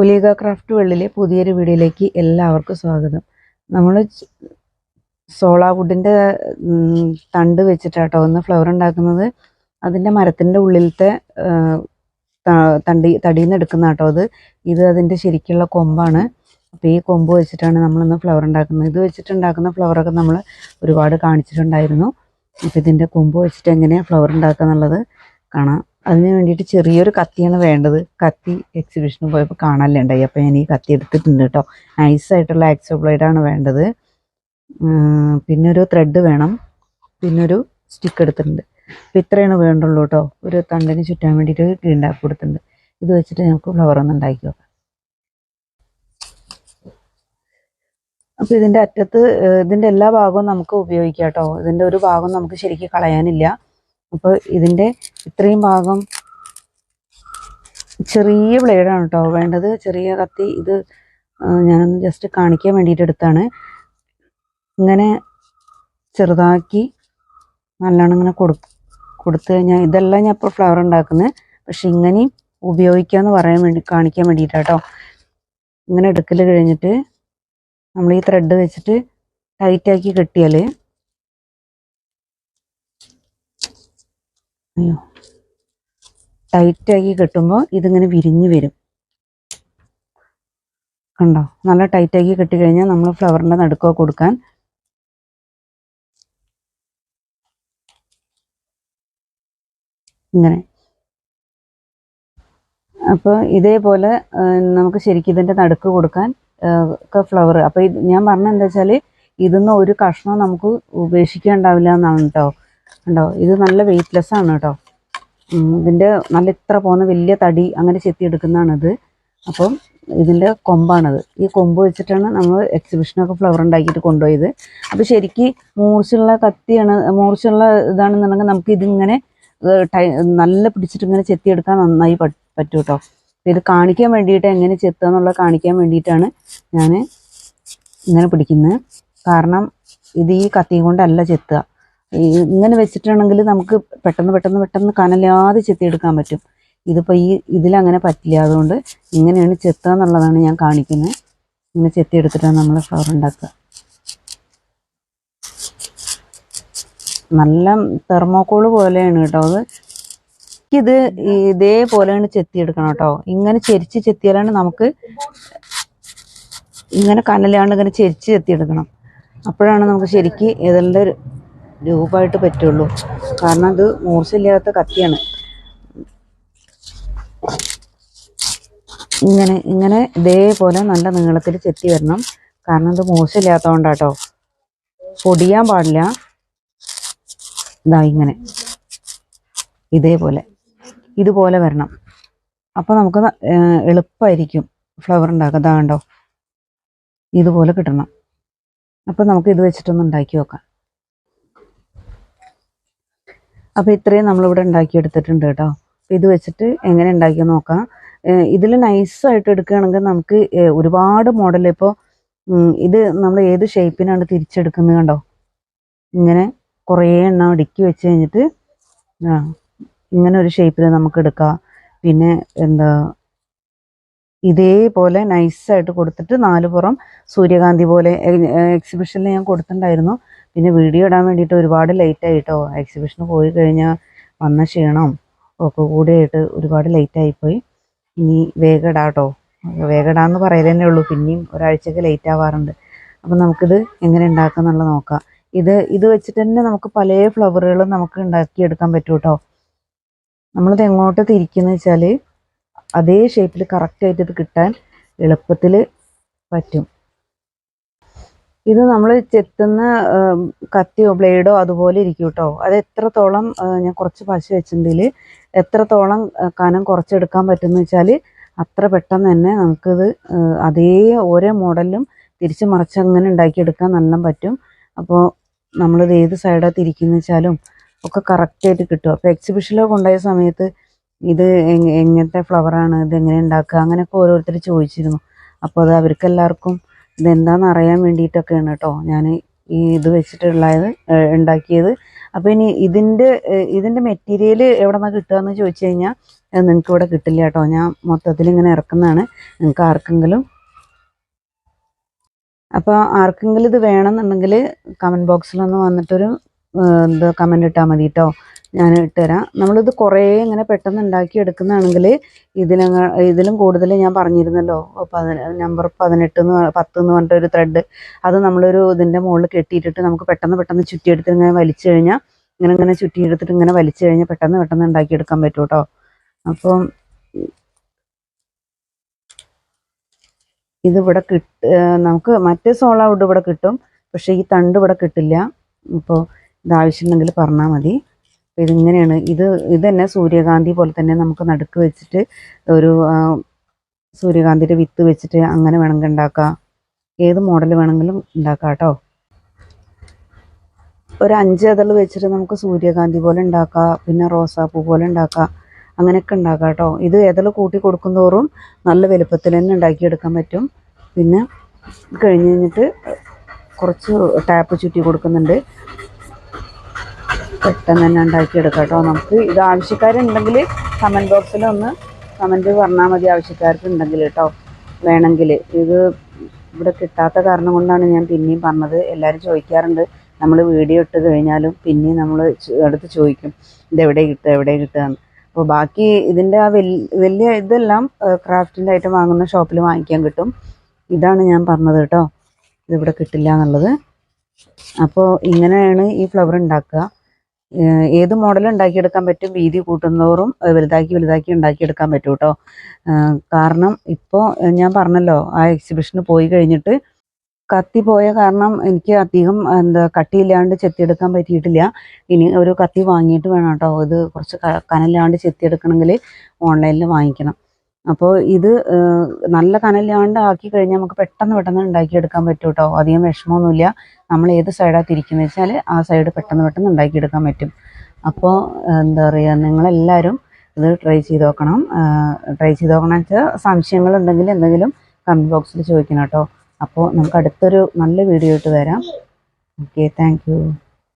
ഒലീഗ craft വേൾഡിലെ പുതിയൊരു വീഡിയോയിലേക്ക് എല്ലാവർക്കും സ്വാഗതം. നമ്മൾ സോളാ വുഡിന്റെ തണ്ട് വെച്ചിട്ടാട്ടോ ഒന്ന് ഫ്ലവർ ഉണ്ടാക്കുന്നത്. അതിന്റെ മരത്തിന്റെ ഉള്ളിലത്തെ തണ്ടി തടിയിൽ നിന്ന് എടുക്കുന്ന കേട്ടോ അത്. ഇത് അതിന്റെ ശരിക്കുള്ള കൊമ്പാണ്. അപ്പോൾ ഈ കൊമ്പ് വെച്ചിട്ടാണ് നമ്മളിന്ന് ഫ്ലവർ ഉണ്ടാക്കുന്നത്. ഇത് വെച്ചിട്ടുണ്ടാക്കുന്ന ഫ്ലവറൊക്കെ നമ്മൾ ഒരുപാട് കാണിച്ചിട്ടുണ്ടായിരുന്നു. അപ്പോൾ ഇതിന്റെ കൊമ്പ് വെച്ചിട്ട് എങ്ങനെയാണ് ഫ്ലവർ ഉണ്ടാക്കുക എന്നുള്ളത് കാണാം. അതിന് വേണ്ടിയിട്ട് ചെറിയൊരു കത്തിയാണ് വേണ്ടത്. കത്തി എക്സിബിഷന് പോയപ്പോൾ കാണാനല്ലേ ഉണ്ടായി. അപ്പോൾ ഞാൻ ഈ കത്തി എടുത്തിട്ടുണ്ട് കേട്ടോ നൈസായിട്ടുള്ള ആക്സോ ബ്ലേഡാണ് വേണ്ടത്. പിന്നെ ഒരു ത്രെഡ് വേണം. പിന്നെ ഒരു സ്റ്റിക്ക് എടുത്തിട്ടുണ്ട്. അപ്പോൾ ഇത്രയാണ് വേണ്ടുള്ളൂ കേട്ടോ ഒരു തണ്ടിന് ചുറ്റാൻ വേണ്ടിയിട്ട് ഉണ്ടാക്കി കൊടുത്തിട്ടുണ്ട്. ഇത് വെച്ചിട്ട് നമുക്ക് ഫ്ലവർ ഒന്ന് ഉണ്ടാക്കി അപ്പോൾ ഇതിന്റെ അറ്റത്ത് ഇതിന്റെ എല്ലാ ഭാഗവും നമുക്ക് ഉപയോഗിക്കാം കേട്ടോ ഇതിന്റെ ഒരു ഭാഗം നമുക്ക് ശരിക്കും കളയാനില്ല. അപ്പോൾ ഇതിന്റെ ഇത്രയും ഭാഗം ചെറിയ ബ്ലേഡാണ് കേട്ടോ വേണ്ടത്. ചെറിയ കത്തി ഇത് ഞാനൊന്ന് ജസ്റ്റ് കാണിക്കാൻ വേണ്ടിയിട്ട് എടുത്താണ്. ഇങ്ങനെ ചെറുതാക്കി നല്ലോണം ഇങ്ങനെ കൊടു കൊടുത്തു കഴിഞ്ഞാൽ ഇതെല്ലാം ഞാൻ ഇപ്പോൾ ഫ്ലവർ ഉണ്ടാക്കുന്നത് പക്ഷെ ഇങ്ങനെയും ഉപയോഗിക്കാമെന്ന് പറയാൻ വേണ്ടി കാണിക്കാൻ വേണ്ടിയിട്ടാട്ടോ ഇങ്ങനെ എടുക്കൽ കഴിഞ്ഞിട്ട് നമ്മൾ ഈ ത്രെഡ് വെച്ചിട്ട് ടൈറ്റാക്കി കെട്ടിയാൽ അയ്യോ. ടൈറ്റാക്കി കെട്ടുമ്പോൾ ഇതിങ്ങനെ വിരിഞ്ഞ് വരും. കണ്ടോ? നല്ല ടൈറ്റാക്കി കെട്ടിക്കഴിഞ്ഞാൽ നമ്മൾ ഫ്ലവറിന്റെ നടുക്കോ കൊടുക്കാൻ ഇങ്ങനെ. അപ്പോൾ ഇതേപോലെ നമുക്ക് ശരിക്കും ഇതിന്റെ നടുക്ക് കൊടുക്കാൻ ഒക്കെ ഫ്ലവർ. അപ്പോൾ ഇത് ഞാൻ പറഞ്ഞത് എന്താ വെച്ചാൽ ഇതിന്ന് ഒരു കഷ്ണം നമുക്ക് ഉപേക്ഷിക്കാണ്ടാവില്ല എന്നാണ് കേട്ടോ കണ്ടോ? ഇത് നല്ല വെയിറ്റ്ലെസ് ആണ് കേട്ടോ ഇതിന്റെ നല്ല ഇത്ര പോകുന്ന വലിയ തടി അങ്ങനെ ചെത്തി എടുക്കുന്നതാണത് അപ്പം ഇതിന്റെ കൊമ്പാണത്. ഈ കൊമ്പ് വെച്ചിട്ടാണ് നമ്മൾ എക്സിബിഷനൊക്കെ ഫ്ലവർ ഉണ്ടാക്കിയിട്ട് കൊണ്ടുപോയത്. അപ്പോൾ ശരിക്ക് മൂർച്ചുള്ള കത്തിയാണ് മൂർച്ചുള്ള ഇതാണെന്നുണ്ടെങ്കിൽ നമുക്ക് ഇതിങ്ങനെ ടൈ നല്ല പിടിച്ചിട്ട് ഇങ്ങനെ ചെത്തിയെടുക്കാൻ നന്നായി പറ്റും കേട്ടോ ഇത് കാണിക്കാൻ വേണ്ടിയിട്ട് എങ്ങനെ ചെത്തുക എന്നുള്ളത് കാണിക്കാൻ വേണ്ടിയിട്ടാണ് ഞാൻ ഇങ്ങനെ പിടിക്കുന്നത് കാരണം ഇത് ഈ കത്തി കൊണ്ടല്ല ചെത്തുക. ഈ ഇങ്ങനെ വെച്ചിട്ടാണെങ്കിൽ നമുക്ക് പെട്ടെന്ന് പെട്ടെന്ന് പെട്ടെന്ന് കനലാതെ ചെത്തിയെടുക്കാൻ പറ്റും. ഇതിപ്പോൾ ഈ ഇതിലങ്ങനെ പറ്റില്ല. അതുകൊണ്ട് ഇങ്ങനെയാണ് ചെത്തുക എന്നുള്ളതാണ് ഞാൻ കാണിക്കുന്നത്. ഇങ്ങനെ ചെത്തിയെടുത്തിട്ടാണ് നമ്മൾ ഫ്ലവർ ഉണ്ടാക്കുക. നല്ല തെർമോക്കോൾ പോലെയാണ് കേട്ടോ അത്. ഇത് ഇതേപോലെയാണ് ചെത്തിയെടുക്കണം കേട്ടോ. ഇങ്ങനെ ചെരിച്ച് ചെത്തിയാലാണ് നമുക്ക് ഇങ്ങനെ കനലാണ്ട് ഇങ്ങനെ ചെരിച്ച് ചെത്തിയെടുക്കണം. അപ്പോഴാണ് നമുക്ക് ശരിക്ക് ഇതിന്റെ രൂപമായിട്ട് പറ്റുള്ളൂ. കാരണം ഇത് മൂർച്ചയില്ലാത്ത കത്തിയാണ്. ഇങ്ങനെ ഇങ്ങനെ ഇതേപോലെ നല്ല നീളത്തിൽ ചെത്തി വരണം. കാരണം ഇത് മൂർച്ചയില്ലാത്തതുകൊണ്ടാട്ടോ പൊടിയാൻ പാടില്ല. ഇതാ ഇങ്ങനെ. ഇതേപോലെ. ഇതുപോലെ വരണം. അപ്പോൾ നമുക്ക് എളുപ്പമായിരിക്കും ഫ്ലവർ ഉണ്ടാക്കുക ഇതാ കണ്ടോ? ഇതുപോലെ കിട്ടണം. അപ്പോൾ നമുക്ക് ഇത് വെച്ചിട്ടൊന്ന് ഉണ്ടാക്കി നോക്കാം. അപ്പോൾ ഇത്രയും നമ്മളിവിടെ ഉണ്ടാക്കിയെടുത്തിട്ടുണ്ട് കേട്ടോ. ഇത് വെച്ചിട്ട് എങ്ങനെ ഉണ്ടാക്കി നോക്കാം. ഇതിൽ നൈസായിട്ട് എടുക്കുകയാണെങ്കിൽ നമുക്ക് ഒരുപാട് മോഡൽ ഇപ്പോൾ ഇത് നമ്മൾ ഏത് ഷേപ്പിനാണ് തിരിച്ചെടുക്കുന്നത് കണ്ടോ? ഇങ്ങനെ കുറേ എണ്ണം അടുക്കി വെച്ച് കഴിഞ്ഞിട്ട് ഇങ്ങനെ ഒരു ഷേപ്പിൽ നമുക്ക് എടുക്കാം. പിന്നെ എന്താ ഇതേപോലെ നൈസായിട്ട് കൊടുത്തിട്ട് നാല് പുറം സൂര്യകാന്തി പോലെ എക്സിബിഷനിൽ ഞാൻ കൊടുത്തിട്ടുണ്ടായിരുന്നു. പിന്നെ വീഡിയോ ഇടാൻ വേണ്ടിയിട്ട് ഒരുപാട് ലേറ്റ് ആയിട്ടോ എക്സിബിഷന് പോയി കഴിഞ്ഞാൽ വന്ന ക്ഷീണം ഒക്കെ കൂടിയായിട്ട് ഒരുപാട് ലേറ്റ് ആയിപ്പോയി ഇനി വേഗം കേട്ടോ വേഗം ഇടാന്ന് പറയലേ ഉള്ളൂ. പിന്നെയും ഒരാഴ്ചയൊക്കെ ലേറ്റ് ആവാറുണ്ട്. അപ്പം നമുക്കിത് എങ്ങനെ ഉണ്ടാക്കുക എന്നുള്ളത് നോക്കാം. ഇത് ഇത് വെച്ചിട്ട് തന്നെ നമുക്ക് പല ഫ്ലവറുകളും നമുക്ക് ഉണ്ടാക്കിയെടുക്കാൻ പറ്റും കേട്ടോ നമ്മളിത് എങ്ങോട്ട് തിരിക്കുന്നത് വെച്ചാൽ അതേ ഷേപ്പിൽ കറക്റ്റായിട്ട് ഇത് കിട്ടാൻ എളുപ്പത്തിൽ പറ്റും. ഇത് നമ്മൾ ചെത്തുന്ന കത്തിയോ ബ്ലേഡോ അതുപോലെ ഇരിക്കും കേട്ടോ അത് എത്രത്തോളം ഞാൻ കുറച്ച് പശ വെച്ചിട്ടുണ്ടെങ്കിൽ എത്രത്തോളം കനം കുറച്ചെടുക്കാൻ പറ്റുമെന്ന് വെച്ചാൽ അത്ര പെട്ടെന്ന് തന്നെ നമുക്കിത് അതേ ഓരോ മോഡലിലും തിരിച്ച് മറിച്ച് അങ്ങനെ ഉണ്ടാക്കിയെടുക്കാൻ നല്ല പറ്റും. അപ്പോൾ നമ്മളിത് ഏത് സൈഡാണ് തിരിക്കുന്നു വെച്ചാലും ഒക്കെ കറക്റ്റായിട്ട് കിട്ടും. അപ്പോൾ എക്സിബിഷനിലൊക്കെ കൊണ്ടുപോയ സമയത്ത് ഇത് എങ്ങ- എങ്ങനത്തെ ഫ്ലവറാണ് ഇത് എങ്ങനെ ഉണ്ടാക്കുക? അങ്ങനെയൊക്കെ ഓരോരുത്തർ ചോദിച്ചിരുന്നു. അപ്പോൾ അത് അവർക്ക് എല്ലാവർക്കും ഇതെന്താണെന്ന് അറിയാൻ വേണ്ടിയിട്ടൊക്കെയാണ് കേട്ടോ ഞാൻ ഈ ഇത് വെച്ചിട്ടുള്ളത് ഉണ്ടാക്കിയത്. അപ്പോൾ ഇനി ഇതിന്റെ ഇതിന്റെ മെറ്റീരിയൽ എവിടെ നിന്നാണ് കിട്ടുകയെന്ന് ചോദിച്ചു കഴിഞ്ഞാൽ നിങ്ങൾക്ക് ഇവിടെ കിട്ടില്ല കേട്ടോ ഞാൻ മൊത്തത്തിൽ ഇങ്ങനെ ഇറക്കുന്നതാണ്. നിങ്ങൾക്ക് ആർക്കെങ്കിലും അപ്പോൾ ആർക്കെങ്കിലും ഇത് വേണമെന്നുണ്ടെങ്കിൽ കമന്റ് ബോക്സിലൊന്ന് വന്നിട്ടൊരു എന്താ കമന്റ് ഇട്ടാൽ മതി കേട്ടോ ഞാൻ ഇട്ടുതരാം. നമ്മളിത് കുറേ ഇങ്ങനെ പെട്ടെന്ന് ഉണ്ടാക്കി എടുക്കുന്നതാണെങ്കിൽ ഇതിലങ്ങ ഇതിലും കൂടുതൽ ഞാൻ പറഞ്ഞിരുന്നല്ലോ നമ്പർ പതിനെട്ട് എന്ന് പത്ത് എന്ന് പറഞ്ഞിട്ടൊരു ത്രെഡ് അത് നമ്മളൊരു ഇതിന്റെ മുകളിൽ കെട്ടിയിട്ടിട്ട് നമുക്ക് പെട്ടെന്ന് പെട്ടെന്ന് ചുറ്റിയെടുത്ത് ഇങ്ങനെ വലിച്ചു കഴിഞ്ഞാൽ ഇങ്ങനെ ഇങ്ങനെ ചുറ്റിയെടുത്തിട്ട് ഇങ്ങനെ വലിച്ചു കഴിഞ്ഞാൽ പെട്ടെന്ന് പെട്ടെന്ന് ഉണ്ടാക്കിയെടുക്കാൻ പറ്റും കേട്ടോ അപ്പം ഇതിവിടെ കിട്ട് നമുക്ക് മറ്റേ സോള ഇവിടെ കിട്ടും പക്ഷേ ഈ തണ്ട് ഇവിടെ കിട്ടില്ല. ഇപ്പോൾ ഇതാവശ്യമുണ്ടെങ്കിൽ പറഞ്ഞാൽ മതി. അപ്പോൾ ഇതിങ്ങനെയാണ്. ഇത് ഇത് തന്നെ സൂര്യകാന്തി പോലെ തന്നെ നമുക്ക് നടുക്ക് വെച്ചിട്ട് ഒരു സൂര്യകാന്തിന്റെ വിത്ത് വെച്ചിട്ട് അങ്ങനെ വേണമെങ്കിൽ ഉണ്ടാക്കാം. ഏത് മോഡൽ വേണമെങ്കിലും ഉണ്ടാക്കാം കേട്ടോ. ഒരു അഞ്ച് അതൾ വെച്ചിട്ട് നമുക്ക് സൂര്യകാന്തി പോലെ ഉണ്ടാക്കാം. പിന്നെ റോസാപ്പൂ പോലെ ഉണ്ടാക്കാം. അങ്ങനെയൊക്കെ ഉണ്ടാക്കാം കേട്ടോ. ഇത് ഏതൾ കൂട്ടി കൊടുക്കും തോറും നല്ല വലുപ്പത്തിൽ തന്നെ ഉണ്ടാക്കിയെടുക്കാൻ പറ്റും. പിന്നെ കഴിഞ്ഞ് കഴിഞ്ഞിട്ട് കുറച്ച് ടാപ്പ് ചുറ്റി കൊടുക്കുന്നുണ്ട്. പെട്ടെന്ന് തന്നെ ഉണ്ടാക്കിയെടുക്കാം കേട്ടോ. നമുക്ക് ഇത് ആവശ്യക്കാരുണ്ടെങ്കിൽ കമന്റ് ബോക്സിൽ ഒന്ന് കമന്റ് പറഞ്ഞാൽ മതി ആവശ്യക്കാർക്ക് ഉണ്ടെങ്കിൽ കേട്ടോ. വേണമെങ്കിൽ. ഇത് ഇവിടെ കിട്ടാത്ത കാരണം കൊണ്ടാണ് ഞാൻ പിന്നെയും പറഞ്ഞത്. എല്ലാവരും ചോദിക്കാറുണ്ട്. നമ്മൾ വീഡിയോ ഇട്ട് കഴിഞ്ഞാലും പിന്നെയും നമ്മൾ അടുത്ത് ചോദിക്കും. ഇത് എവിടെ കിട്ടുക എവിടെ കിട്ടുക എന്ന്. അപ്പോൾ ബാക്കി ഇതിന്റെ ആ വലിയ ഇതെല്ലാം ക്രാഫ്റ്റിന്റെ ഐറ്റം വാങ്ങുന്ന ഷോപ്പിൽ വാങ്ങിക്കാൻ കിട്ടും. ഇതാണ് ഞാൻ പറഞ്ഞത് കേട്ടോ. ഇതിവിടെ കിട്ടില്ല എന്നുള്ളത്. അപ്പോൾ ഇങ്ങനെയാണ് ഈ ഫ്ലവർ ഉണ്ടാക്കുക. ഏത് മോഡൽ ഉണ്ടാക്കിയെടുക്കാൻ പറ്റും? വീതി കൂട്ടുന്നതോറും വലുതാക്കി വലുതാക്കി ഉണ്ടാക്കിയെടുക്കാൻ പറ്റും കേട്ടോ കാരണം ഇപ്പോൾ ഞാൻ പറഞ്ഞല്ലോ ആ എക്സിബിഷന് പോയി കഴിഞ്ഞിട്ട് കത്തി പോയ കാരണം എനിക്ക് അധികം എന്താ കട്ടിയില്ലാണ്ട് ചെത്തിയെടുക്കാൻ പറ്റിയിട്ടില്ല. ഇനി ഒരു കത്തി വാങ്ങിയിട്ട് വേണം കേട്ടോ ഇത് കുറച്ച് കനല്ലാണ്ട് ചെത്തിയെടുക്കണമെങ്കിൽ ഓൺലൈനിൽ വാങ്ങിക്കണം. അപ്പോൾ ഇത് നല്ല കനലാണ്ട് ആക്കി കഴിഞ്ഞാൽ നമുക്ക് പെട്ടെന്ന് പെട്ടെന്ന് ഉണ്ടാക്കിയെടുക്കാൻ പറ്റും കേട്ടോ അധികം വിഷമമൊന്നുമില്ല. നമ്മൾ ഏത് സൈഡാ തിരിക്കുന്നത് വെച്ചാൽ ആ സൈഡ് പെട്ടെന്ന് പെട്ടെന്ന് ഉണ്ടാക്കിയെടുക്കാൻ പറ്റും. അപ്പോൾ എന്താ പറയുക നിങ്ങളെല്ലാവരും ഇത് ട്രൈ ചെയ്ത് നോക്കണം. ട്രൈ ചെയ്ത് നോക്കണം സംശയങ്ങൾ ഉണ്ടെങ്കിൽ എന്തെങ്കിലും കമന്റ് ബോക്സിൽ ചോദിക്കണം കേട്ടോ. അപ്പോൾ നമുക്ക് അടുത്തൊരു നല്ല വീഡിയോ ഇട്ട് വരാം. Okay thank